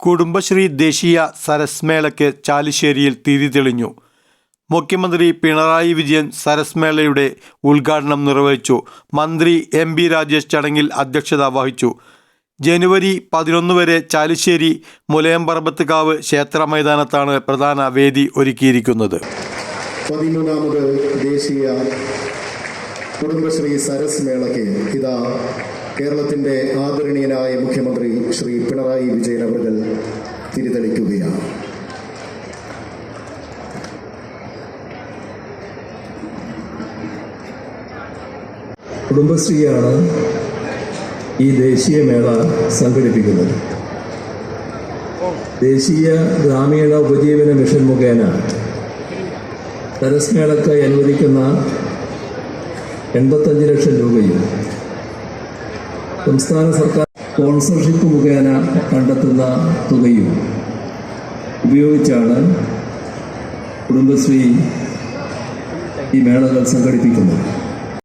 കുടുംബശ്രീ ദേശീയ സരസ് മേളയ്ക്ക് ചാലിശ്ശേരിയിൽ തിരി തെളിഞ്ഞു. മുഖ്യമന്ത്രി പിണറായി വിജയൻ സരസ്മേളയുടെ ഉദ്ഘാടനം നിർവഹിച്ചു. മന്ത്രി എം ബി രാജേഷ് ചടങ്ങിൽ അധ്യക്ഷത വഹിച്ചു. ജനുവരി പതിനൊന്ന് വരെ ചാലിശ്ശേരി മുലയംപറമ്പത്തുകാവ് ക്ഷേത്ര മൈതാനത്താണ് പ്രധാന വേദി ഒരുക്കിയിരിക്കുന്നത്. പതിമൂന്നാമത് ദേശീയ കുടുംബശ്രീ സരസ് മേളയ്ക്ക് ഇതാ കേരളത്തിന്റെ ആദരണീയനായ മുഖ്യമന്ത്രി ശ്രീ പിണറായി വിജയൻ അവർ തിരിതെളിക്കുകയാണ്. കുടുംബശ്രീയാണ് ഈ ദേശീയ മേള സംഘടിപ്പിക്കുന്നത്. ദേശീയ ഗ്രാമീണ ഉപജീവന മിഷൻ മുഖേന തരസ്മേളക്ക് അനുവദിക്കുന്ന എൺപത്തഞ്ച് ലക്ഷം രൂപയും സംസ്ഥാന സർക്കാർ സ്പോൺസർഷിപ്പ് മുഖേന കണ്ടെത്തുന്ന തുകയും ഉപയോഗിച്ചാണ് കുടുംബശ്രീ ഈ മേളകൾ സംഘടിപ്പിക്കുന്നത്.